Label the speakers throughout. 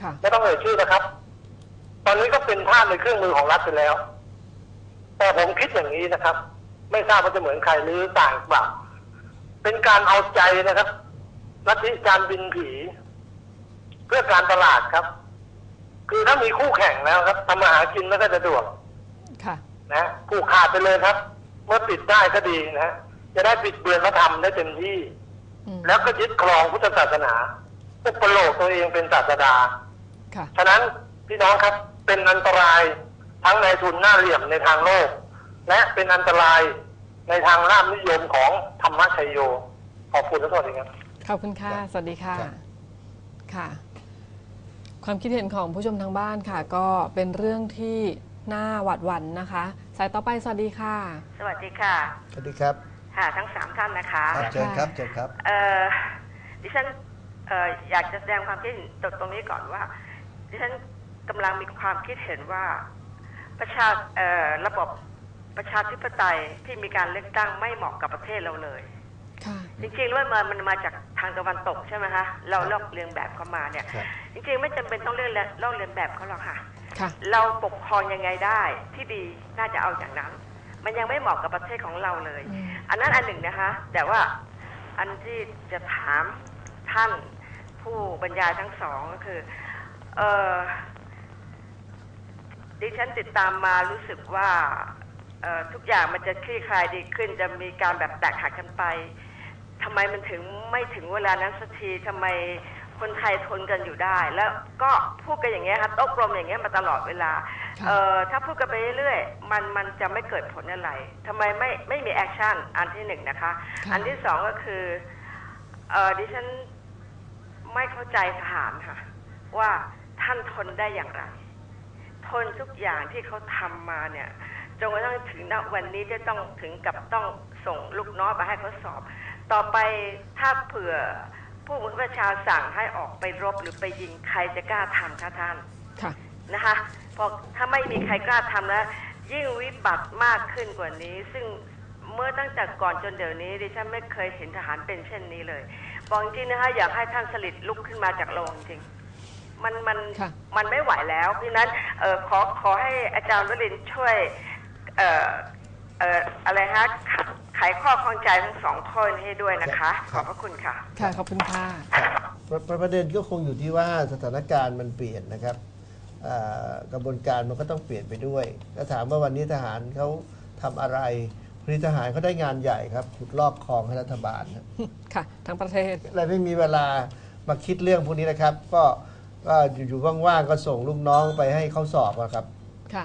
Speaker 1: ค่ะ
Speaker 2: ไม่ต้องเอ่ยชื่อนะครับ ตอนนี้ก็เป็นท่าสในเครื่องมือของรัฐไปแล้ว แต่ผมคิดอย่างนี้นะครับ ไม่ทราบว่าจะเหมือนใครหรือต่างเปล่าเป็นการเอาใจนะครับลัทธิการบินผี เพื่อการตลาดครับ คือถ้ามีคู่แข่งแล้วครับทำมาหากินแล้วก็จะสะดวก
Speaker 1: ค่ะ
Speaker 2: นะผูกขาดไปเลยครับ เมื่อปิดได้ก็ดีนะฮะจะได้ปิดเบือนพระธรรมได้เต็มที่
Speaker 1: อืม
Speaker 2: แล้วก็ยึดครองพุทธศาสนาอุปโลกตัวเองเป็นศาสดา
Speaker 1: ค่ะ
Speaker 2: ฉะนั้นพี่น้องครับเป็นอันตรายทั้งในทุนหน้าเหลี่ยมในทางโลก และเป็นอันตรายในทางราชนิยมของธรรมชัยโยขอบคุณทุกคนครับ
Speaker 1: ขอบคุณค่ะ
Speaker 3: ครับ
Speaker 1: สวัสดีค่ะ
Speaker 3: ครับ
Speaker 1: ค่ะ ความคิดเห็นของผู้ชมทางบ้านค่ะ ก็เป็นเรื่องที่น่าหวาดหวั่นนะคะ สายต่อไปสวัสดีค่ะ
Speaker 4: สวัสดีค่ะ
Speaker 3: สวัสดีครับ
Speaker 4: ค่ะทั้งสามท่านนะคะ
Speaker 3: ครับเชิญครับเชิญครับ
Speaker 4: เอ่อดิฉันเอ่ออยากจะแสดงความคิดเห็นตรงตรงนี้ก่อนว่า ดิฉันกำลังมีความคิดเห็นว่าประชาเอ่อระบบประชาธิปไตยที่มีการเลือกตั้งไม่เหมาะกับประเทศเราเลย
Speaker 1: ค่ะ
Speaker 4: จริงๆแล้วมันมันมาจากทางตะวันตกใช่ไหมคะเราลอกเลียนแบบเข้ามาเนี่ย
Speaker 3: ครับ
Speaker 4: จริงๆไม่จำเป็นต้องเลียนลอกเลียนแบบเขาหรอกค่ะ
Speaker 1: ค่ะ
Speaker 4: เราปกครองยังไงได้ที่ดีน่าจะเอาอย่างนั้น มันยังไม่เหมาะกับประเทศของเราเลย
Speaker 1: อืม
Speaker 4: อันนั้นอันหนึ่งนะคะ แต่ว่าอันที่จะถามท่านผู้บรรยายทั้งสองก็คือ เออดิฉันติดตามมารู้สึกว่าเอ่อทุกอย่างมันจะคลี่คลายดีขึ้น จะมีการแบบแตกหักกันไปทำไมมันถึงไม่ถึงเวลานั้นสักทีทำไมคนไทยทนกันอยู่ได้ แล้วก็พูดกันอย่างเงี้ยค่ะโต๊ะกลมอย่างเงี้ยมาตลอดเวลา
Speaker 1: ค่ะ
Speaker 4: เอ่อถ้าพูดกันไปเรื่อยๆมันมันจะไม่เกิดผลอะไรทำไมไม่ไม่มีแอคชั่นอันที่หนึ่งนะคะ
Speaker 1: ค่ะ
Speaker 4: อันที่สองก็คือเออดิฉันไม่เข้าใจทหารค่ะ ว่า ท่านทนได้อย่างไร ทนทุกอย่างที่เขาทำมาเนี่ยจนกระทั่งถึงณวันนี้จะต้องถึงกับต้องส่งลูกน้องไปให้เขาสอบ ต่อไปถ้าเผื่อผู้บังคับบัญชาสั่งให้ออกไปรบหรือไปยิงใครจะกล้าทำคะท่าน
Speaker 1: ค่ะ
Speaker 4: นะคะเพอถ้าไม่มีใครกล้าทำแล้ว ยิ่งวิบัติมากขึ้นกว่านี้ ซึ่งเมื่อตั้งแต่ก่อนจนเดี๋ยวนี้ดิฉันไม่เคยเห็นทหารเป็นเช่นนี้เลยบอกจริงนะคะอยากให้ท่านสลิดลุกขึ้นมาจากโรงจริง มันมัน
Speaker 1: ค่ะ
Speaker 4: มันไม่ไหวแล้วเพราะฉะนั้นเออขอขอให้อาจารย์วรินทร์ช่วยเอ่อเอ่ออะไรฮะไขไขข้อข้องใจทั้งสองข้อนี้ให้ด้วยนะคะ ขอบพระคุณค่ะ
Speaker 1: ค่ะขอบคุณค่ะ
Speaker 3: ประประประเด็นก็คงอยู่ที่ว่าสถานการณ์มันเปลี่ยนนะครับอ่ากระบวนการมันก็ต้องเปลี่ยนไปด้วยถ้าถามว่าวันนี้ทหารเขาทำอะไรพลทหารเขาได้งานใหญ่ครับขุดลอกคลองให้รัฐบาลนะ
Speaker 1: ค่ะทั้งประเทศ
Speaker 3: อะไรไม่มีเวลามาคิดเรื่องพวกนี้นะครับ ก็ ก็อยู่ๆว่างๆก็ส่งลูกน้องไปให้เขาสอบอะครับ
Speaker 1: ค่ะ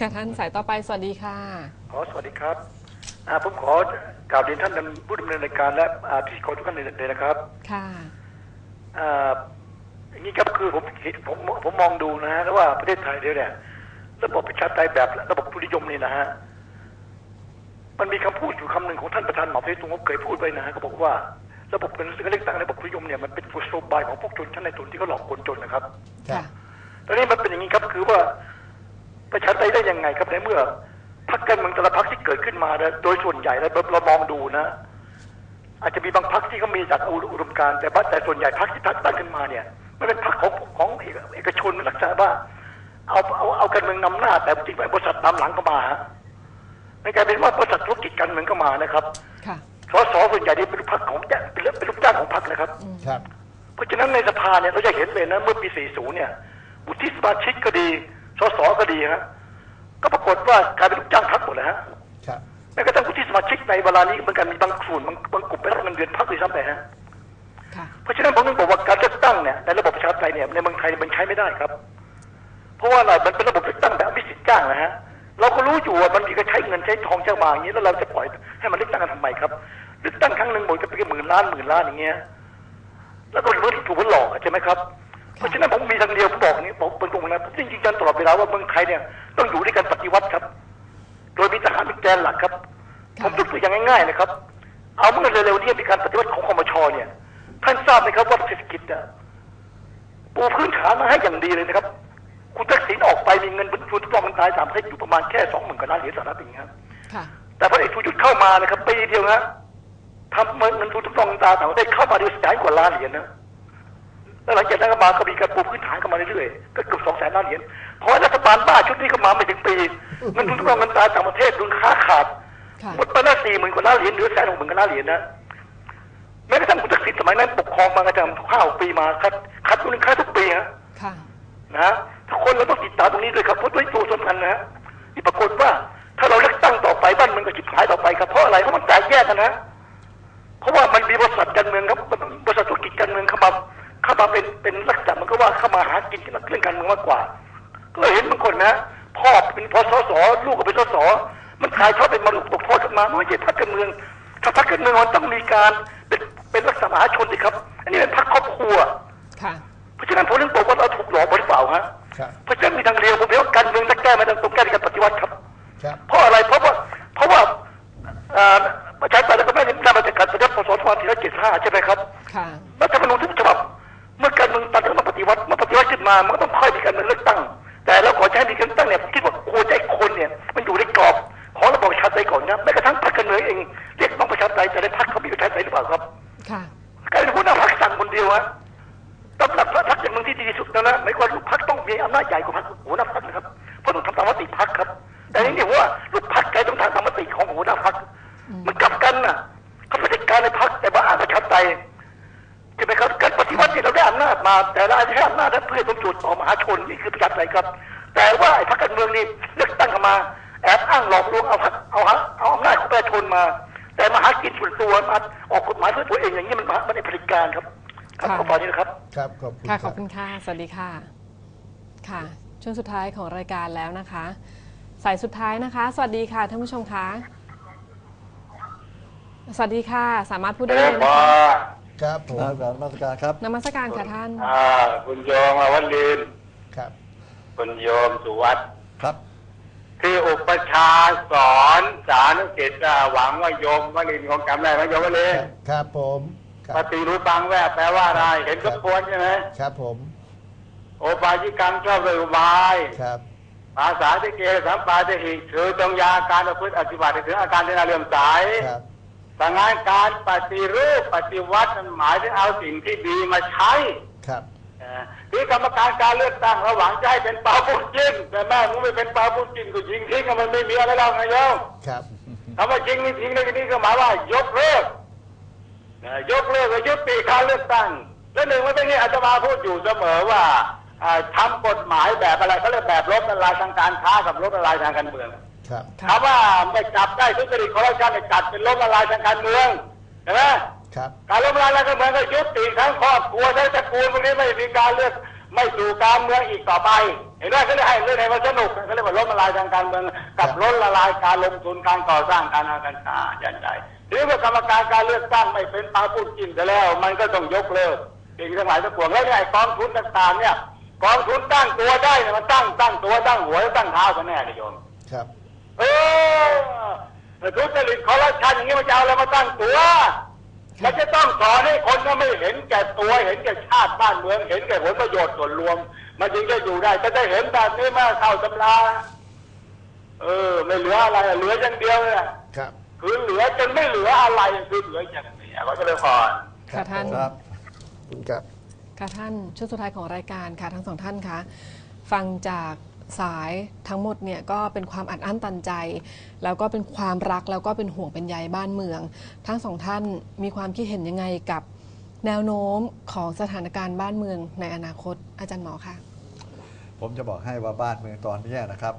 Speaker 1: ค่ะท่านสายต่อไปสวัสดีค่ะ
Speaker 5: ขอสวัสดีครับอ่าผมขอกล่าวเรียนท่านผู้ดำเนินรายการและอ่าพิธีกรทุกท่านเลยนะครับ
Speaker 1: ค่ะ
Speaker 5: อ่าอย่างนี้ครับคือผมเห็นผมผมมองดูนะฮะแล้วว่าประเทศไทยเดียวเนี่ยระบบประชาธิปไตยแบบระบบทุนนิยมนี่นะฮะมันมีคำพูดอยู่คำหนึ่งของท่านประธานหมอเพชรตุงเขาเคยพูดไว้นะฮะเขาบอกว่า ระบบการเลือกตั้งระบบทุนนิยมเนี่ยมันเป็นกุศโลบายของพวกชนชั้นในทุนที่เขาหลอกคนจนนะครับ
Speaker 1: ค่ะ
Speaker 5: ตอนนี้มันเป็นอย่างนี้ครับคือว่าประชาธิปไตยได้ยังไงครับในเมื่อพรรคการเมืองแต่ละพรรคที่เกิดขึ้นมานะโดยส่วนใหญ่แล้วเรามองดูนะ อาจจะมีบางพรรคที่เขามีจากอุดมการณ์แต่ว่าแต่ส่วนใหญ่พรรคที่ตั้งขึ้นมาเนี่ยมันเป็นพรรคของของเอกเอกชนลักษณะว่าเอาเอาเอาการเมืองนำหน้า แต่จริงๆบริษัทตามหลังก็มาฮะมันกลายเป็นว่าบริษัทธุรกิจการเมืองก็มานะครับ
Speaker 1: ค่ะ
Speaker 5: สสส่วนใหญ่นี่เป็นพรรคของเป็นเป็นลูกจ้างของพรรคนะครับ
Speaker 3: ครับ
Speaker 5: เพราะฉะนั้นในสภาเนี่ยเราจะเห็นเลยนะเมื่อปี 40 เนี่ยวุฒิสมาชิกก็ดี สสก็ดีฮะก็ปรากฏว่ากลายเป็นลูกจ้างพรรคหมดเลยฮะ
Speaker 3: ครับ
Speaker 5: แม้กระทั่งวุฒิสมาชิกในเวลานี้เหมือนกันมีบางส่วนบางบางกลุ่มไปรับเงินเดือนพรรคด้วยซ้ำไปฮะ
Speaker 1: ค่ะ
Speaker 5: เพราะฉะนั้นผมถึงบอกว่าการเลือกตั้งเนี่ยในระบบประชาธิปไตยเนี่ยในเมืองไทยมันใช้ไม่ได้ครับ เพราะว่าอะไรมันเป็นระบบเลือกตั้งแบบอภิสิทธิ์จ้างนะฮะ เราก็รู้อยู่ว่ามันมีการใช้เงินใช้ทองใช้มาอย่างนี้แล้วเราจะปล่อยให้มันเลือกตั้งกันทำไมครับเลือกตั้งครั้งหนึ่งหมดก็เป็นหมื่นล้านหมื่นล้านอย่างเงี้ยแล้วก็เหมือนถูกมันหลอกใช่ไหมครับเพราะฉะนั้นผมมีทางเดียวผมบอกนี้ผมเป็นตรงนะผมจริงๆจันตลอดเวลาว่าเมืองไทยเนี่ยต้องอยู่ด้วยกันปฏิวัติครับ โดยมีทหารเป็นแกนหลักครับ
Speaker 1: ค่ะ
Speaker 5: ผมยกตัวอย่างง่ายๆนะครับ เอาเมื่อเร็วๆนี้มีการปฏิวัติของคอมชเนี่ยท่านทราบไหมครับว่าเศรษฐกิจอะปูพื้นฐานมาให้อย่างดีเลยนะครับ คุณทักษิณออกไปมีเงินบรรทุนทุกรอบมันตายสามประเทศอยู่ประมาณแค่สองหมื่นกว่าล้านเหรียญสหรัฐเองครับ
Speaker 1: ค่ะ
Speaker 5: แต่พอเอกชูยุทธเข้ามานะครับปีเดียวนะทำเงินทุนทุกกองตาต่างประเทศเข้ามาเดียวแสนกว่าล้านเหรียญนะแล้วหลังจากนั้นก็มาก็มีการปูพื้นฐานกันมาเรื่อยๆก็เกือบสองแสนล้านเหรียญเพราะรัฐบาลบ้าชุดนี้ก็มาไม่ถึงปีเงินทุนทุนเงินตราต่างประเทศทุนค้าขาด
Speaker 1: ค่ะ
Speaker 5: หมดไปแล้วสี่หมื่นกว่าล้านเหรียญเหลือแสนหกหมื่นกว่าล้านเหรียญนะแม้กระทั่งคุณทักษิณสมัยนั้นปกครองมากระทั่งห้าหกปีมาคัดคัดทุนค้าทุกปีฮะ
Speaker 1: ค่ะ
Speaker 5: นะ ทุกคนเราต้องติดตามตรงนี้ด้วยครับเพราะด้วยตัวสำคัญนะฮะที่ปรากฏว่าถ้าเราเลือกตั้งต่อไปบ้านเมืองก็ชิบหายต่อไปครับเพราะอะไรเพราะมันแตกแยกกันนะเพราะว่ามันมีบริษัทการเมืองครับบริษัทธุรกิจการเมืองเข้ามาเข้ามาเป็นเป็นลักษณะมันก็ว่าเข้ามาหากินเรื่องการเมืองมากกว่า ก็เห็นบางคนนะพ่อเป็นพสสลูกก็เป็นสสมันขายทอดเป็นมรดกตกทอดกันมาไม่ใช่พรรคการเมือง ถ้าพรรคการเมืองมันต้องมีการเป็นเป็นลักษณะมหาชนสิครับ อันนี้เป็นพรรคครอบครัว
Speaker 1: ค่ะ
Speaker 5: เพราะฉะนั้นผมถึงบอกว่าเราถูกหลอกหรือเปล่าฮะ
Speaker 3: ครับ
Speaker 5: เพราะฉะนั้นมีทางเดียวผมเห็นว่าการเมืองจะแก้ไม่ได้ต้องแก้ด้วยการปฏิวัติครับ
Speaker 3: ครับ
Speaker 5: เพราะอะไรเพราะว่าเพราะว่าเอ่อประชาธิปไตยแล้วก็ไม่ได้นำมาจากการปฏิวัติพศ2475ใช่ไหมครับ
Speaker 1: ค่ะ
Speaker 5: รัฐธรรมนูญทุกฉบับ เมื่อการเมืองตัดมาปฏิวัติมาปฏิวัติขึ้นมามันก็ต้องค่อยมีการเมืองเลือกตั้ง แต่เราขอใช้มีการเลือกตั้งเนี่ยผมคิดว่าควรจะให้คนเนี่ยมันอยู่ในกรอบของระบอบประชาธิปไตยก่อนนะแม้กระทั่งพรรคการเมืองเองเรียกต้องประชาธิปไตยแต่ในพรรคเขามีประชาธิปไตยหรือเปล่าครับ
Speaker 1: ค่ะ
Speaker 5: กลายเป็นหัวหน้าพรรคสั่งคนเดียวฮะ ที่ดีที่สุดนะนะหมายความว่าลูกพรรคต้องมีอำนาจใหญ่กว่าพรรคหัวหน้าพรรคนะครับเพราะต้องทำตามมติพรรครับ แต่นี่เนี่ยว่าลูกพรรคแกต้องทำตามมติของหัวหน้าพรรคมันกลับกันนะเขาปฏิการในพรรคแต่ว่าอ่านประชาธิปไตยใช่ไหมครับการปฏิวัติเนี่เราได้อำนาจมา แต่เราใช้อำนาจนั้นเพื่อตรงจุดต่อมหาชนนี่คือประชาธิปไตยครับ แต่ว่าไอ้พรรคการเมืองนี่เลือกตั้งกันมาแอบอ้างหลอกลวงเอาพรรคเอาฮะเอาอำนาจของประชาชนมา แต่มาหากินส่วนตัวมาออกกฎหมายเพื่อตัวเองอย่างนี้มันมันเป็นผลิตการครับ ครับ
Speaker 1: ค่ะ
Speaker 5: ขอตอนนี้นะครับ
Speaker 3: ครับขอบคุณ
Speaker 1: ค่ะ
Speaker 3: ค
Speaker 1: ข
Speaker 3: รั
Speaker 1: อบคุณค่ะ สวัสดีค่ะ ค่ะ ช่วงสุดท้ายของรายการแล้วนะคะ สายสุดท้ายนะคะ สวัสดีค่ะท่านผู้ชมคะสวัสดีค่ะ สามารถพูดได้เลยนะคะ
Speaker 3: ครับผม
Speaker 6: ครับกราบนมัสการครับ
Speaker 1: นมัสการค่ะท่าน
Speaker 7: อ่าคุณโยมอวันลิน
Speaker 3: ครับ
Speaker 7: คุณโยมสุวัต
Speaker 6: ครับ
Speaker 7: ที่อุปชฌาย์สอนสานุกิจอะหวังว่าโยมวลินคงจำได้ไหมโยมวลิน
Speaker 3: ครับผม ค
Speaker 7: ป
Speaker 3: รับ
Speaker 7: ฏิรูปังแวบแปลว่าอะไร เห็นทุกคนใช่ไหม
Speaker 3: ครับผม
Speaker 7: โอปายิกังชอบด้วยอุบาย
Speaker 3: ครับ
Speaker 7: ภาษาที่เกสัมปาทิหิคือจงยาการประพฤติอธิบัติถึงอาการที่น่าเลื่อมใส
Speaker 3: ครับ
Speaker 7: แต่งานการปฏิรูปปฏิวัติมันหมายถึงเอาสิ่งที่ดีมาใช้
Speaker 3: ครับ
Speaker 7: เอ่อที่กรรมการการเลือกตั้งระหวังจะให้เป็นเปาปุ้งจิ้นแต่แม่มึงไม่เป็นเปาปุ้งจิ้นก็ยิงทิ้งก็มันไม่มีอะไรแล้วไงโยม
Speaker 3: ครับ
Speaker 7: คำว่ายิงไม่ทิ้งในที่นี้ก็หมายว่ายกเลิกเอ่อ ยกเลิกและยุติการเลือกตั้งและหนึ่งมันเป็นอย่างนี้อาตมาพูดอยู่เสมอว่าอ่าทำกฎหมายแบบอะไรเขาเรียกแบบลบละลายทางการค้ากับลบละลายทางการเมือง
Speaker 3: ครับ
Speaker 1: ครับ
Speaker 7: คำว่าไม่จับได้ทุจริตคอร์รัปชันเนี่ยจัดเป็นลบละลายทางการเมืองเห็นไหม
Speaker 3: ครับ
Speaker 7: การล้มล้างรัฐบาลก็ยุติทั้งครอบครัวทั้งตระกูลพวกนี้ไม่มีการเลือกไม่สู่การเมืองอีกต่อไป เห็นไหมเขาเรียกให้เรื่องไหนมาสนุกเขาเรียกว่าล้มละลายทางการเมือง กับล้มละลายการลงทุนการก่อสร้างการอาการค้ายันใด หรือว่ากรรมการการเลือกตั้งไม่เป็นปาพูดกินแต่แล้ว มันก็ต้องยกเลิกสิ่งทั้งหลายทั้งปวงแล้วเนี่ยไอ้กองทุนต่างๆเนี่ยกองทุนตั้งตัวได้เนี่ยมันตั้งตั้งตัวตั้งหัวแล้วตั้งเท้ากันแน่เลยโยม
Speaker 3: ครับ
Speaker 7: เออทุจริตคอร์รัปชันอย่างนี้มันจะเอาอะไรมาตั้งตัวมันจะต้องสอนให้คนก็ไม่เห็นแก่ตัวเห็นแก่ชาติบ้านเมือง เห็นแก่ผลประโยชน์ส่วนรวม มันจึงจะอยู่ได้จะได้เห็นแบบนี้มาเข้าตำราเออ ไม่เหลืออะไรอะเหลืออย่างเดียวเลยอะ
Speaker 3: ครับ
Speaker 7: คือเหลือจนไม่เหลืออะไรคือเหลืออย่างนี้ก็จะเลยพร
Speaker 1: ค่ะท่าน
Speaker 6: ครับ
Speaker 3: ขอบคุณครับ
Speaker 1: ค่ะท่านช่วงสุดท้ายของรายการค่ะทั้งสองท่านคะฟังจากสายทั้งหมดเนี่ยก็เป็นความอัดอั้นตันใจ แล้วก็เป็นความรักแล้วก็เป็นห่วงเป็นใยบ้านเมือง ทั้งสองท่านมีความคิดเห็นยังไงกับแนวโน้มของสถานการณ์บ้านเมืองในอนาคตอาจารย์หมอค่ะ
Speaker 6: ผมจะบอกให้ว่าบ้านเมืองตอนนี้นะครับ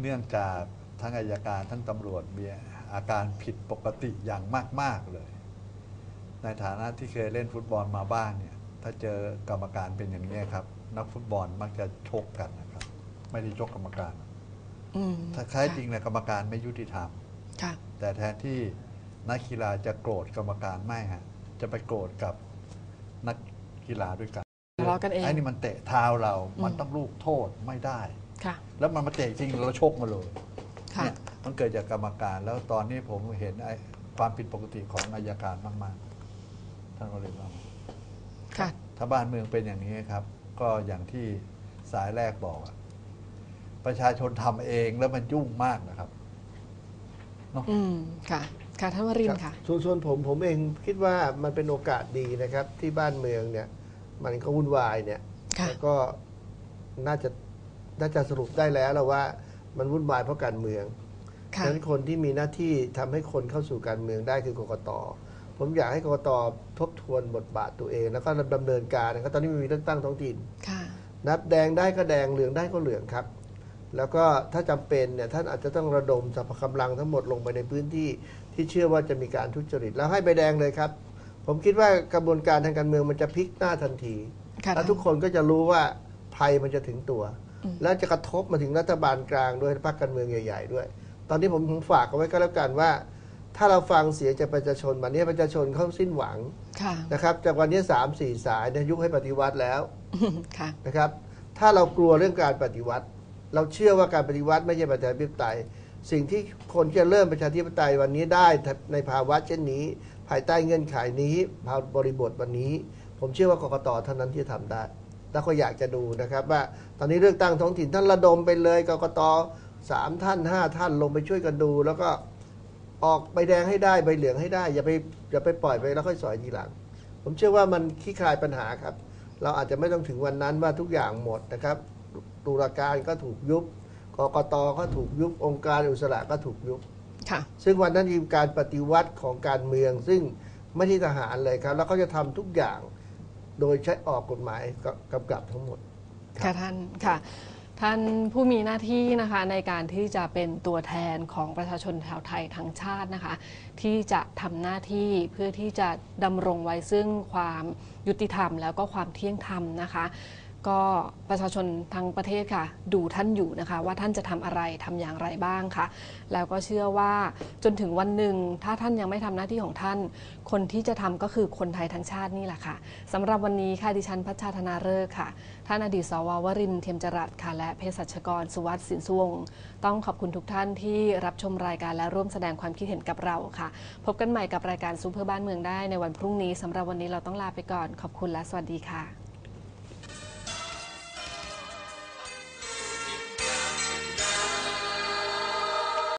Speaker 6: เนื่องจากทั้งอายการทั้งตำรวจมี อาการผิดปกติอย่างมาก ๆ เลย ในฐานะที่เคยเล่นฟุตบอลมาบ้างเนี่ย ถ้าเจอกรรมการเป็นอย่างนี้ยครับ นักฟุตบอลมักจะชกกันนะครับ ไม่ได้ชกกรรมการ
Speaker 1: อืม
Speaker 6: ถ้าแท้จริงเนี่ยกรรมการไม่ยุติธรรม
Speaker 1: ค่ะ
Speaker 6: แต่แทนที่นักกีฬาจะโกรธกรรมการไม่ฮะ จะไปโกรธกับนักกีฬาด้วยกัน
Speaker 1: ทะเลาะกันเอง
Speaker 6: ไอ้นี่มันเตะเท้าเรา
Speaker 1: อืม
Speaker 6: มันต้องลูกโทษไม่ได้
Speaker 1: ค่ะ
Speaker 6: แล้วมันมาเตะจริงเราชกมาเลย
Speaker 1: ค่ะ
Speaker 6: เนี่ย มันเกิดจากกรรมการ แล้วตอนนี้ผมเห็นไอ้ความผิดปกติของอายการมาก ๆ ท่านก็เลยว่า
Speaker 1: ค่ะ
Speaker 6: ถ้าบ้านเมืองเป็นอย่างนี้ครับ ก็อย่างที่สายแรกบอกอะประชาชนทำเองแล้วมันยุ่งมากนะครับ
Speaker 1: อืมค่ะ ค่ะท่านวรินทร์ค่ะ
Speaker 3: ส่วนส่วนผมผมเองคิดว่ามันเป็นโอกาสดีนะครับ ที่บ้านเมืองเนี่ย มันก็วุ่นวายเนี่ย
Speaker 1: ค่ะ
Speaker 3: แล้วก็น่าจะน่าจะสรุปได้แล้วแล้วว่า มันวุ่นวายเพราะการเมือง
Speaker 1: ค่ะ
Speaker 3: ฉะนั้นคนที่มีหน้าที่ทำให้คนเข้าสู่การเมืองได้คือกกตผมอยากให้กกตทบทวนบทบาทตัวเอง แล้วก็ดำเนินการนะครับตอนนี้มันมีเลือกตั้งท้องถิ่น
Speaker 1: ค่ะ
Speaker 3: นับแดงได้ก็แดงเหลืองได้ก็เหลืองครับ แล้วก็ถ้าจำเป็นเนี่ยท่านอาจจะต้องระดมสรรพกำลังทั้งหมดลงไปในพื้นที่ที่เชื่อว่าจะมีการทุจริต แล้วให้ใบแดงเลยครับ ผมคิดว่ากระบวนการทางการเมืองมันจะพลิกหน้าทันที
Speaker 1: ค่ะ
Speaker 3: แล้วทุกคนก็จะรู้ว่าภัยมันจะถึงตัว แล้วจะกระทบมาถึงรัฐบาลกลางด้วยพรรคการเมืองใหญ่ ๆ ด้วย ตอนนี้ผมฝากเอาไว้ก็แล้วกันว่า ถ้าเราฟังเสียงจากประชาชนวันนี้ประชาชนเขาสิ้นหวัง
Speaker 1: ค่ะ
Speaker 3: นะครับ จากวันนี้สามสี่สายเนี่ยยุคให้ปฏิวัติแล้ว
Speaker 1: ค่ะ
Speaker 3: นะครับ ถ้าเรากลัวเรื่องการปฏิวัติ เราเชื่อว่าการปฏิวัติไม่ใช่ประชาธิปไตย สิ่งที่คนจะเริ่มประชาธิปไตยวันนี้ได้ในภาวะเช่นนี้ ภายใต้เงื่อนไขนี้ภาวะบริบทวันนี้ ผมเชื่อว่ากกตเท่านั้นที่จะทำได้แล้วก็อยากจะดูนะครับว่าตอนนี้เลือกตั้งท้องถิ่นท่านระดมไปเลยกกต สามท่านห้าท่านลงไปช่วยกันดู แล้วก็ออกใบแดงให้ได้ใบเหลืองให้ได้ อย่าไปอย่าไปปล่อยไปแล้วค่อยสอยทีหลัง ผมเชื่อว่ามันคลี่คลายปัญหาครับ เราอาจจะไม่ต้องถึงวันนั้นว่าทุกอย่างหมดนะครับตุลาการก็ถูกยุบกกตก็ถูกยุบองค์การอิสระก็ถูกยุบ
Speaker 1: ค่ะ
Speaker 3: ซึ่งวันนั้นมีการปฏิวัติของการเมือง ซึ่งไม่ใช่ทหารเลยครับ แล้วเขาจะทำทุกอย่างโดยใช้ออกกฎหมายกำกับทั้งหมด
Speaker 1: ค่ะท่านค่ะ ท่านผู้มีหน้าที่นะคะในการที่จะเป็นตัวแทนของประชาชนชาวไทยทั้งชาตินะคะ ที่จะทำหน้าที่เพื่อที่จะดำรงไว้ซึ่งความยุติธรรม แล้วก็ความเที่ยงธรรมนะคะ ก็ประชาชนทั้งประเทศค่ะ ดูท่านอยู่นะคะ ว่าท่านจะทำอะไรทำอย่างไรบ้างค่ะ แล้วก็เชื่อว่าจนถึงวันหนึ่งถ้าท่านยังไม่ทำหน้าที่ของท่าน คนที่จะทำก็คือคนไทยทั้งชาตินี่แหละค่ะสำหรับวันนี้ค่ะดิฉันพัชชาธนาเริกค่ะ ท่านอดีตสววรินทร์เทียมจรัสค่ะ และเภสัชกรสุวัสดิ์สินสวงต้องขอบคุณทุกท่านที่รับชมรายการและร่วมแสดงความคิดเห็นกับเราค่ะ พบกันใหม่กับรายการซูเปอร์บ้านเมืองได้ในวันพรุ่งนี้สำหรับวันนี้เราต้องลาไปก่อน ขอบคุณและสวัสดีค่ะ